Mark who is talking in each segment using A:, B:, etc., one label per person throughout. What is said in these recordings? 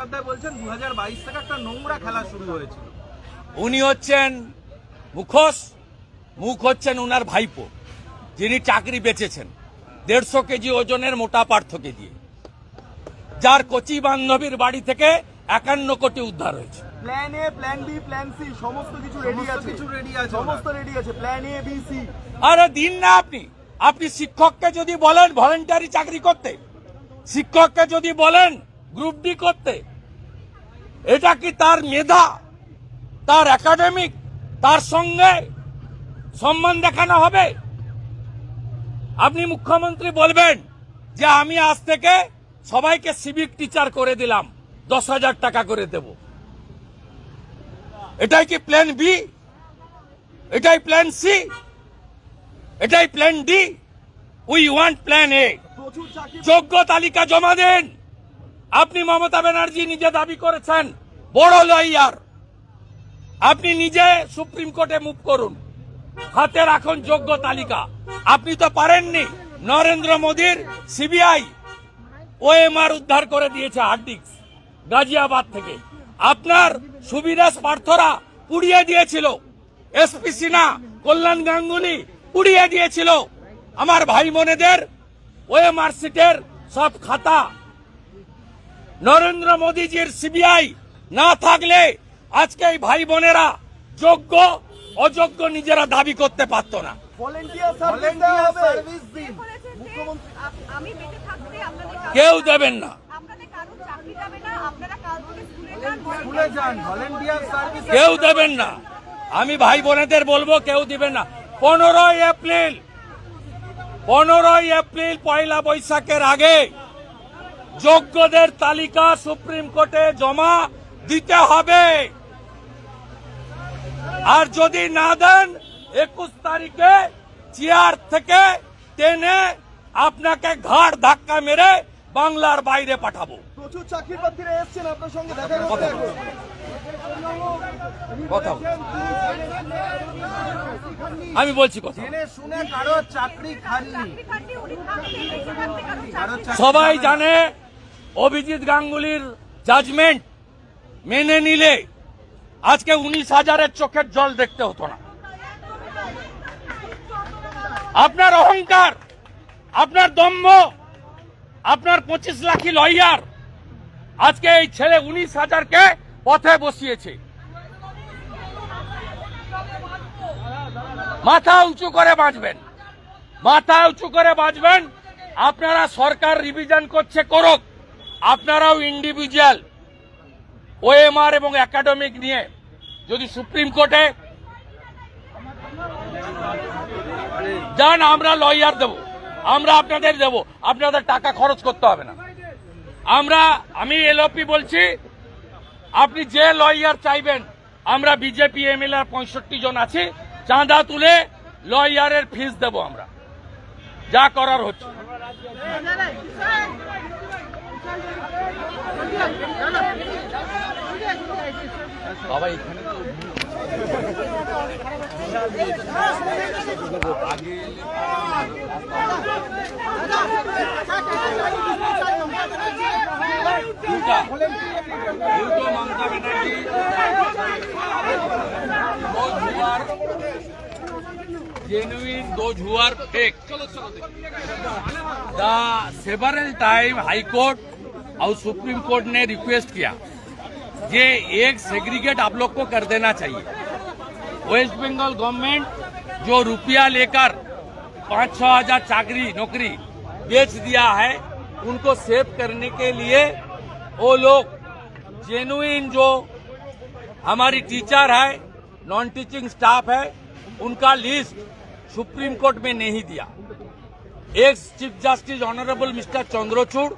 A: বন্দ্যোপাধ্যায় বলছেন দু থেকে একটা নোংরা খেলা শুরু হয়েছিল।
B: উনি হচ্ছেন মুখোশ মুখ হচ্ছেন উনার ভাইপো যিনি চাকরি বেচেছেন দেড়শো কেজি ওজনের মোটা পার্থকে দিয়ে। যার কচি বান্ধবীর বাড়ি থেকে একান্ন কোটি উদ্ধার হয়েছে।
C: Plan A plan B plan C সমস্ত কিছু রেডি আছে।
A: কিছু ready আছে
C: সমস্ত রেডি আছে। প্ল্যান এ বি সি
B: আরে দিন না আপনি। আপনি শিক্ষককে যদি বলেন ভলেন্টারি চাকরি করতে শিক্ষককে যদি বলেন গ্রুপ ডি করতে এটা কি তার মেধা তার একাডেমিক তার সঙ্গে সম্মান দেখানো হবে? আপনি মুখ্যমন্ত্রী বলবেন যে আমি আজ থেকে সবাইকে সিভিক টিচার করে দিলাম দশ হাজার টাকা করে দেব। এটাই কি প্ল্যান বি এটাই প্ল্যান সি এটাই plan D we want plan A যোগ্য তালিকা জমা দেন। আপনি মমতা ব্যানার্জি নিজে দাবি করেছেন, বড় লয়ার আপনি নিজে সুপ্রিম কোর্টে মুভ করুন। হাতে রাখুন যোগ্য তালিকা। আপনি তো পারেননি, নরেন্দ্র মোদীর সিবিআই ওএমআর উদ্ধার করে দিয়েছে হার্ড ডিস্ক গাজিয়াবাদ থেকে। আপনার সুবিরাজ পার্থরা পুড়িয়ে দিয়েছিল। এসপি সিনহা, কল্যাণ গাঙ্গুলি পুড়িয়ে দিয়েছিল। আমার ভাই বোনেদের ওএমআর সিটের সব খাতা নরেন্দ্র মোদীজির সিবিআই না থাকলে আজকে এই ভাই বোনেরা যোগ্য অযোগ্য নিজেরা দাবি করতে পারত না। কেউ দেবেন না। কেউ দেবেন না। আমি ভাই বোনেদের বলব কেউ দিবেন না। পনেরোই এপ্রিল পনেরোই এপ্রিল পয়লা বৈশাখের আগে যোগ্যদের তালিকা সুপ্রিম কোর্টে জমা দিতে হবে। আর যদি না দেন একুশ তারিখে চেয়ার থেকে টেনে আপনাকে ঘাড় ধাক্কা মেরে বাংলার বাইরে পাঠাবো।
C: প্রচুর চাকরি প্রার্থীরা এসছেন আপনার সঙ্গে দেখা
B: কথা বলুন। কথা বলুন। আমি বলছি কথা। সবাই জানে অভিজিৎ গাঙ্গুলির জাজমেন্ট মেনে নিলে আজকে উনিশ হাজারের চোখের জল দেখতে হতো না। আপনার অহংকার, আপনার দম্ভ, আপনার পঁচিশ লাখি লয়ার আজকে এই ছেলে উনিশ হাজারকে পথে বসিয়েছে। মাথা উঁচু করে বাঁচবেন মাথা উঁচু করে বাঁচবেন আপনারা সরকার রিভিশন করছে করুক। আপনারাও ইন্ডিভিজুয়াল ওএমআর এবং একাডেমিক নিয়ে যদি সুপ্রিম কোর্টে যান, আমরা লয়ার দেব। আমরা আপনাদের দেব। আপনাদের টাকা খরচ করতে হবে না। আমরা, আমি এলওপি বলছি, আপনি যে লয়ার চাইবেন, আমরা বিজেপি এমএলএ পঁয়ষট্টি জন আছি, চাঁদা তুলে লয়ারের ফিস দেব আমরা। যা করার হচ্ছে। বাবা এখানে তো দুটো Mamata Banerjee are genuine, those who are fake. The several time High और सुप्रीम कोर्ट ने रिक्वेस्ट किया, ये एक सेग्रीगेट आप लोग को कर देना चाहिए। वेस्ट बंगाल गवर्नमेंट जो रुपया लेकर पाँच छह हज़ार चाकरी, नौकरी बेच दिया है, उनको सेव करने के लिए वो लोग जेनुइन जो हमारी टीचर है नॉन टीचिंग स्टाफ है, उनका लिस्ट सुप्रीम कोर्ट में नहीं दिया। Ex chief justice honourable mister Chandrachud,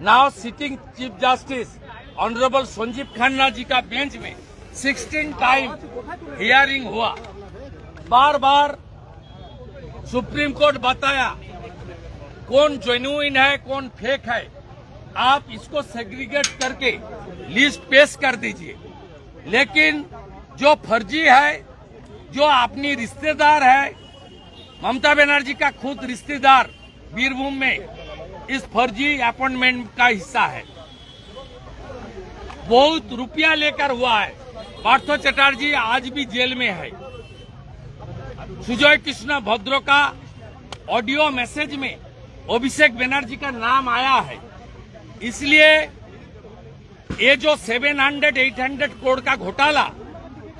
B: now sitting chief justice honourable Sanjiv Khanna ji का बेंच में 16 टाइम हियरिंग हुआ। बार बार सुप्रीम कोर्ट बताया, कौन जेन्युइन है, कौन फेक है, आप इसको सेग्रीगेट करके लिस्ट पेश कर दीजिए। लेकिन जो फर्जी है, जो अपनी रिश्तेदार है ममता बनर्जी का खुद रिश्तेदार बीरभूम में इस फर्जी अपॉइंटमेंट का हिस्सा है। बहुत रुपया लेकर हुआ है। पार्थो चटर्जी आज भी जेल में है। सुजय कृष्ण भद्रो का ऑडियो मैसेज में अभिषेक बनर्जी का नाम आया है। इसलिए ये जो 700 800 करोड़ का घोटाला,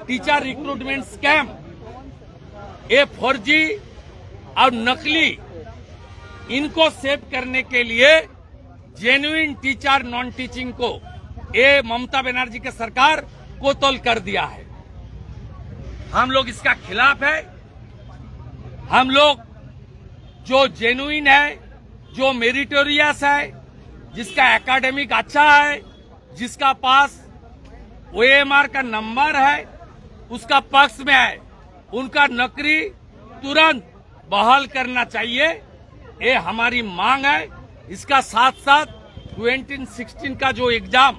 B: टीचर रिक्रूटमेंट स्कैम, ये फर्जी और नकली इनको सेव करने के लिए जेन्युइन टीचर नॉन टीचिंग को ये ममता बनर्जी की सरकार को तोल कर दिया है। हम लोग इसका खिलाफ है। हम लोग जो जेन्युइन है, जो मेरिटोरियस है, जिसका एकेडमिक अच्छा है, जिसका पास ओएमआर का नंबर है, उसका पक्ष में है, उनका नौकरी तुरंत बहाल करना चाहिए। ये हमारी मांग है। इसका साथ साथ 2016 का जो एग्ज़ाम,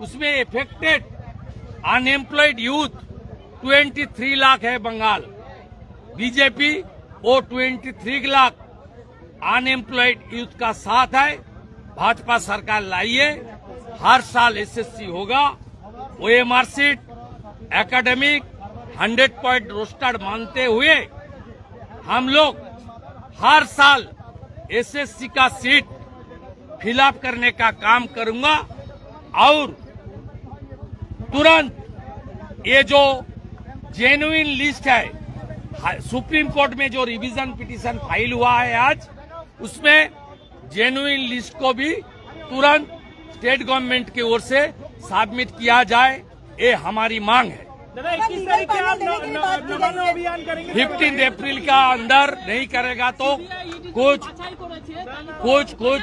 B: उसमें इफेक्टेड अनएम्प्लॉयड यूथ 23 लाख है बंगाल। बीजेपी वो 23 लाख अनएम्प्लॉयड यूथ का साथ है। भाजपा सरकार लाइए। हर साल एसएससी होगा। OMR sheet academic 100 point roster मानते हुए हम लोग हर साल एसएससी का सीट फिलअप करने का काम करूँगा और तुरंत ये जो जेन्युइन लिस्ट है सुप्रीम कोर्ट में जो रिवीजन पिटीशन फ़ाइल हुआ है आज, उसमें जेन्युइन लिस्ट को भी तुरंत स्टेट गवर्नमेंट की ओर से सबमिट किया जाए, ये हमारी मांग है।
D: इक्कीस तारीख के आप न- न- अभियान करेंगे।
B: फिफ्टीन अप्रैल का अंदर नहीं करेगा तो कुछ कुछ कुछ